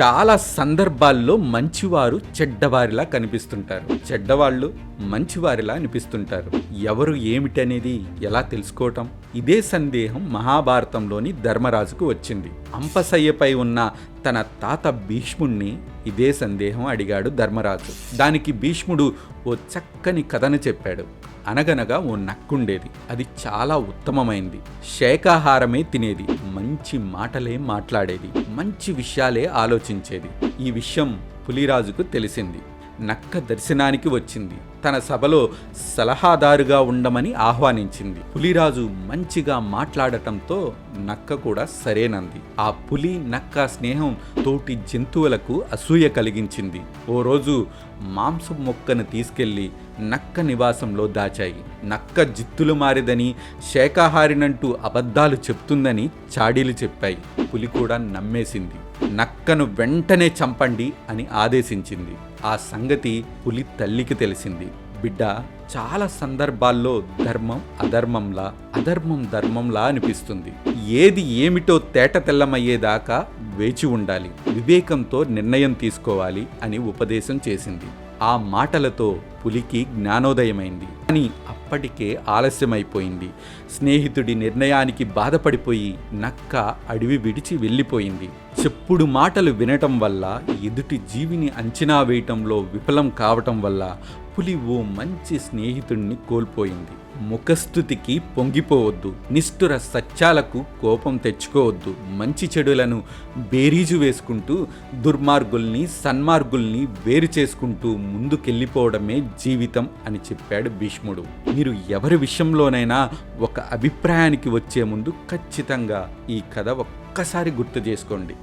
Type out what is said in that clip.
చాలా సందర్భాల్లో మంచివారు చెడ్డవారిలా కనిపిస్తుంటారు. చెడ్డవాళ్ళు మంచివారిలా అనిపిస్తుంటారు. ఎవరు ఏమిటనేది ఎలా తెలుసుకోవటం? ఇదే సందేహం మహాభారతంలోని ధర్మరాజుకు వచ్చింది. అంపసయ్యపై ఉన్న తన తాత భీష్ముణ్ణి ఇదే సందేహం అడిగాడు ధర్మరాజు. దానికి భీష్ముడు ఓ చక్కని కథను చెప్పాడు. అనగనగా ఓ నక్కుండేది. అది చాలా ఉత్తమమైంది. శాకాహారమే తినేది. మంచి మాటలే మాట్లాడేది. మంచి విషయాలే ఆలోచించేది. ఈ విషయం పులిరాజుకు తెలిసింది. నక్క దర్శనానికి వచ్చింది. తన సభలో సలహాదారుగా ఉండమని ఆహ్వానించింది. పులిరాజు మంచిగా మాట్లాడటంతో నక్క కూడా సరేనంది. ఆ పులి నక్క స్నేహం తోటి జంతువులకు అసూయ కలిగించింది. ఓ రోజు మాంసం మొక్కను తీసుకెళ్ళి నక్క నివాసంలో దాచాయి. నక్క జిత్తులు మారిదని శాఖాహారినంటూ అబద్ధాలు చెప్తుందని చాడీలు చెప్పాయి. పులి కూడా నమ్మేసింది. నక్కను వెంటనే చంపండి అని ఆదేశించింది. ఆ సంగతి పులి తల్లికి తెలిసింది. బిడ్డ చాలా సందర్భాల్లో ధర్మం అధర్మంలా అధర్మం ధర్మంలా అనిపిస్తుంది. ఏది ఏమిటో తేట తెల్లమయ్యేదాకా వేచి ఉండాలి. వివేకంతో నిర్ణయం తీసుకోవాలి అని ఉపదేశం చేసింది. ఆ మాటలతో పులికి జ్ఞానోదయమైంది. కానీ అప్పటికే ఆలస్యమైపోయింది. స్నేహితుడి నిర్ణయానికి బాధపడిపోయి నక్క అడవి విడిచి వెళ్ళిపోయింది. చెప్పుడు మాటలు వినటం వల్ల ఎదుటి జీవిని అంచనా వేయటంలో విఫలం కావటం వల్ల పులి ఓ మంచి స్నేహితుడిని కోల్పోయింది. ముఖస్థుతికి పొంగిపోవద్దు. నిష్ఠుర సత్యాలకు కోపం తెచ్చుకోవద్దు. మంచి చెడులను బేరీజు వేసుకుంటూ దుర్మార్గుల్ని సన్మార్గుల్ని వేరు చేసుకుంటూ ముందుకెళ్ళిపోవడమే జీవితం అని చెప్పాడు భీష్ముడు. మీరు ఎవరి విషయంలోనైనా ఒక అభిప్రాయానికి వచ్చే ముందు ఖచ్చితంగా ఈ కథ ఒక్కసారి గుర్తు చేసుకోండి.